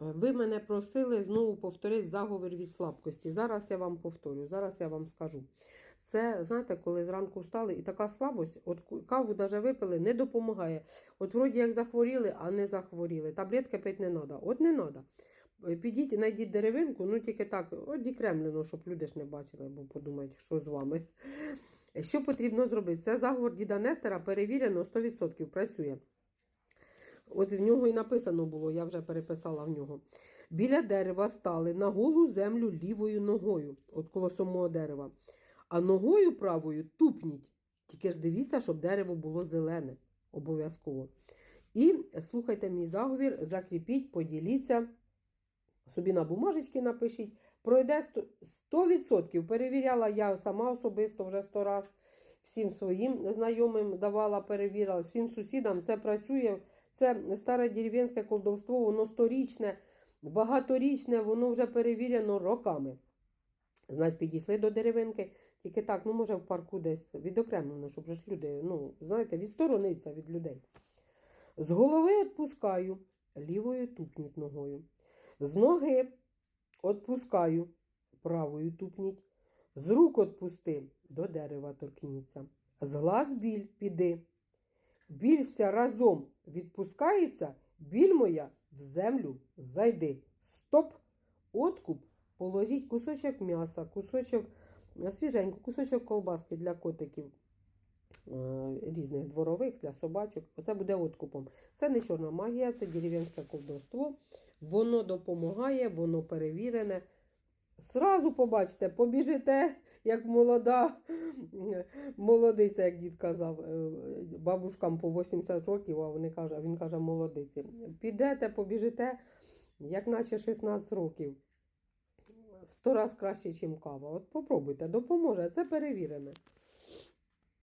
Ви мене просили знову повторити заговір від слабкості. Зараз я вам повторю, зараз я вам скажу. Це, знаєте, коли зранку встали і така слабость, от каву навіть випили, не допомагає. От вроді як захворіли, а не захворіли. Таблетки пити не треба. От не треба. Підіть, знайдіть деревинку, ну тільки так, от дікремлено, щоб люди ж не бачили, бо подумають, що з вами. Що потрібно зробити? Це заговор діда Нестера перевірено 100% працює. От в нього і написано було, я вже переписала в нього. Біля дерева стали на голу землю лівою ногою, от коло самого дерева. А ногою правою тупніть. Тільки ж дивіться, щоб дерево було зелене. Обов'язково. І слухайте мій заговір, закріпіть, поділіться. Собі на бумажечки напишіть. Пройде 100%. Перевіряла я сама особисто вже 100 раз. Всім своїм знайомим давала, перевірила, всім сусідам. Це працює. Це старе дерев'янське колдовство, воно сторічне, багаторічне, воно вже перевірено роками. Значить, підійшли до деревинки, тільки так, ну може в парку десь відокремлено, щоб ж люди, ну, знаєте, відсторониться від людей. З голови відпускаю, лівою тупніть ногою. З ноги відпускаю, правою тупніть. З рук відпусти, до дерева торкніться. З глаз біль піди. Білься разом відпускається, біль моя в землю зайди. Стоп! Откуп. Положіть кусочок м'яса, кусочок е, свіженьку, кусочок колбаски для котиків е, різних дворових, для собачок. Оце буде откупом. Це не чорна магія, це дерев'янське колдовство. Воно допомагає, воно перевірене. Сразу побачите, побіжите, як молода молодиця, як дід казав, е, бабушкам по 80 років, а вони каже, він каже молодиці. Підете, побіжите, як наче 16 років. Сто раз краще, ніж кава. От попробуйте, допоможе, це перевірене.